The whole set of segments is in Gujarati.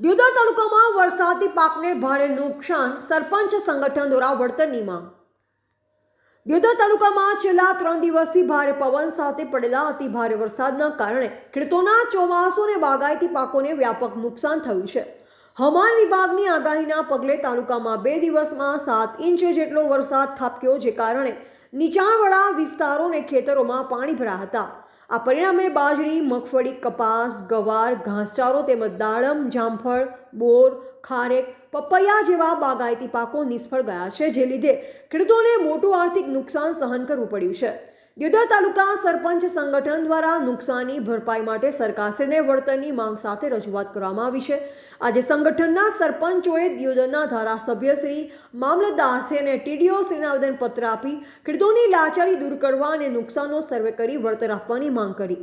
દિયોદર તાલુકામાં વરસાદી પાકને ભારે નુકસાન સરપંચ સંગઠન દ્વારા વળતરની માંગ. દિયોદર તાલુકામાં છેલ્લા ત્રણ દિવસથી ભારે પવન સાથે પડેલા અતિ ભારે વરસાદના કારણે ખેડૂતોના ચોમાસુ અને બાગાયતી પાકોને વ્યાપક નુકસાન થયું છે. હવામાન વિભાગની આગાહીના પગલે તાલુકામાં બે દિવસમાં સાત ઇંચ જેટલો વરસાદ ખાબક્યો, જે કારણે નીચાણવાળા વિસ્તારો અને ખેતરોમાં પાણી ભરાયા હતા. આ પરિણામે બાજરી, મગફળી, કપાસ, ગવાર, ઘાસચારો તેમજ દાડમ, જામફળ, બોર, ખારેક, પપૈયા જેવા બાગાયતી પાકો નિષ્ફળ ગયા છે, જે લીધે ખેડૂતોને મોટું આર્થિક નુકસાન સહન કરવું પડ્યું છે. દિયોદર તાલુકા સરપંચ સંગઠન દ્વારા નુકસાની ભરપાઈ માટે સરકારશ્રીને વળતરની માંગ સાથે રજૂઆત કરવામાં આવી છે. આજે સંગઠનના સરપંચોએ દિયોદરના ધારાસભ્ય શ્રી મામલતદારશ્રી અને ટીડીઓ શ્રીને આવેદનપત્ર આપી ખેડૂતોની લાચારી દૂર કરવા અને નુકસાનનો સર્વે કરી વળતર આપવાની માંગ કરી.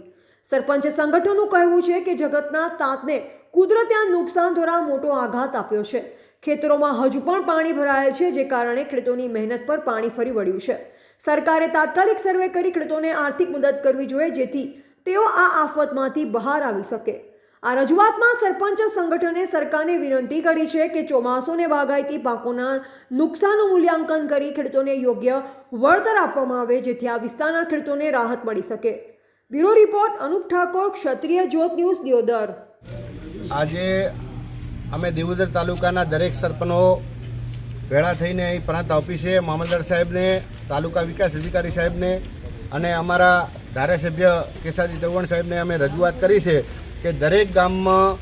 સરપંચ સંગઠનનું કહેવું છે કે જગતના તાતને કુદરતે નુકસાન દ્વારા મોટો આઘાત આપ્યો છે. ખેતરોમાં હજુ પણ પાણી ભરાય છે, જે કારણે ખેડૂતોની મહેનત પર પાણી ફરી વળ્યું છે. સરકારે તાત્કાલિક સર્વે કરી ખેડૂતોને આર્થિક મદદ કરવી જોઈએ જેથી તેઓ આ આફતમાંથી બહાર આવી શકે. આ રજૂઆતમાં સરપંચ સંગઠને સરકારને વિનંતી કરી છે કે ચોમાસુને બાગાયતી પાકોના નુકસાનનું મૂલ્યાંકન કરી ખેડૂતોને યોગ્ય વળતર આપવામાં આવે જેથી આ વિસ્તારના ખેડૂતોને રાહત મળી શકે. Bureau report, Anup Thakor, Kshatriya Jyot news, Deodar. આજે અમે દેવોદર તાલુકાના દરેક સરપંચો ભેળા થઈને અહીં પ્રાંત ઓફિસે મામલદાર સાહેબને તાલુકા વિકાસ અધિકારી સાહેબને અને અમારા ધારાસભ્ય કેસાજી ચૌહાણ સાહેબને અમે રજૂઆત કરી છે કે દરેક ગામમાં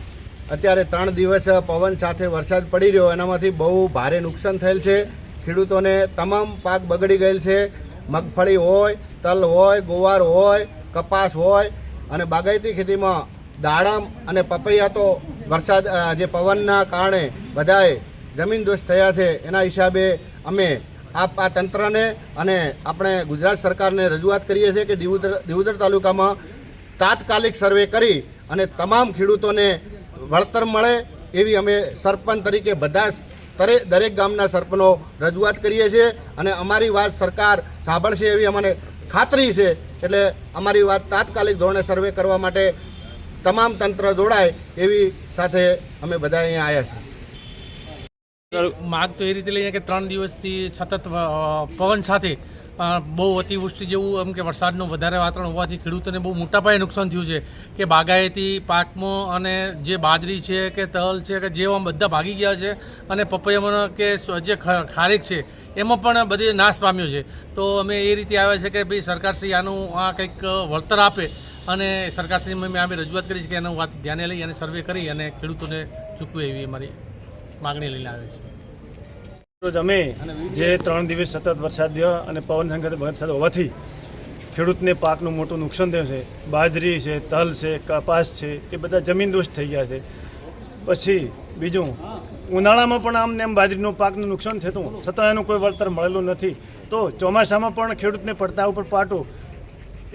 અત્યારે ત્રણ દિવસ પવન સાથે વરસાદ પડી રહ્યો, એનામાંથી બહુ ભારે નુકસાન થયેલ છે. ખેડૂતોને તમામ પાક બગડી ગયેલ છે. મગફળી હોય, તલ હોય, ગોવાર હોય, કપાસ હોય અને બાગાયતી ખેતીમાં દાડમ અને પપૈયા તો વરસાદ જે પવનના કારણે બધાએ જમીન દોષ થયા છે. એના હિસાબે અમે આ આ તંત્રને અને આપણે ગુજરાત સરકારને રજૂઆત કરીએ છીએ કે દિવુદર દીવદર તાલુકામાં તાત્કાલિક સર્વે કરી અને તમામ ખેડૂતોને વળતર મળે એવી અમે સરપંચ તરીકે બધા તરે દરેક ગામના સરપંચો રજૂઆત કરીએ છીએ અને અમારી વાત સરકાર સાંભળશે એવી અમને ખાતરી છે એટલે અમારી વાત તાત્કાલિક ધોરણે સર્વે કરવા માટે તમામ તંત્ર જોડાય એવી સાથે અમે બધા અહીંયા આવ્યા છીએ. માગ તો એ રીતે લઈએ કે ત્રણ દિવસથી સતત પવન સાથે બહુ અતિવૃષ્ટિ જેવું એમ કે વરસાદનું વધારે વાતાવરણ હોવાથી ખેડૂતોને બહુ મોટા પાયે નુકસાન થયું છે કે બાગાયતી પાકમાં અને જે બાજરી છે કે તલ છે કે જેવા બધા ભાગી ગયા છે અને પપૈયામાં કે જે ખારેક છે એમાં પણ બધી નાશ પામ્યો છે. તો અમે એ રીતે આવ્યા છે કે ભાઈ સરકારશ્રી આનું આ કંઈક વળતર આપે અને સરકારશ્રીમાં મેં અમે રજૂઆત કરી છે કે એનું વાત ધ્યાને લઈ અને સર્વે કરી અને ખેડૂતોને ચૂકવે એવી અમારી માગણી લઈને આવે છે. રોજ અમે જે ત્રણ દિવસ સતત વરસાદ અને પવન સંગત વરસાદ હોવાથી ખેડૂતને પાકનું મોટું નુકસાન થયું છે. બાજરી છે, તલ છે, કપાસ છે, એ બધા જમીન દોષ થઈ ગયા છે. પછી બીજું, ઉનાળામાં પણ આમ ને એમ બાજરીનું પાકનું નુકસાન થતું, છતાં એનું કોઈ વળતર મળેલું નથી. તો ચોમાસામાં પણ ખેડૂતને પડતા ઉપર પાટો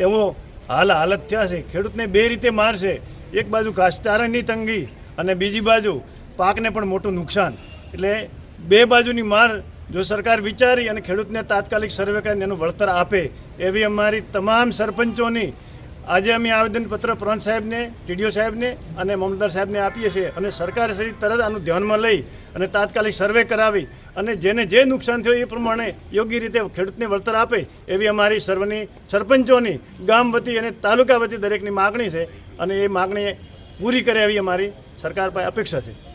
એવો હાલ હાલત થયા છે. ખેડૂતને બે રીતે મારશે. એક બાજુ ઘાસચારાની તંગી અને બીજી બાજુ પાકને પણ મોટું નુકસાન. એટલે બે બાજુની માર જો સરકાર વિચારી અને ખેડૂતને તાત્કાલિક સર્વે કરીને એનું વળતર આપે, એવી અમારી તમામ સરપંચોની આજે અમે આવેદનપત્ર પ્રંત સાહેબને, ટીડીઓ સાહેબને અને મામલતદાર સાહેબને આપીએ છીએ અને સરકાર શ્રી તરત આનું ધ્યાનમાં લઈ અને તાત્કાલિક સર્વે કરાવી અને જેને જે નુકસાન થયું એ પ્રમાણે યોગ્ય રીતે ખેડૂતને વળતર આપે, એવી અમારી સર્વની સરપંચોની, ગામ વતી અને તાલુકા વતી દરેકની માગણી છે અને એ માગણી પૂરી કરે એવી અમારી સરકાર પાસે અપેક્ષા છે.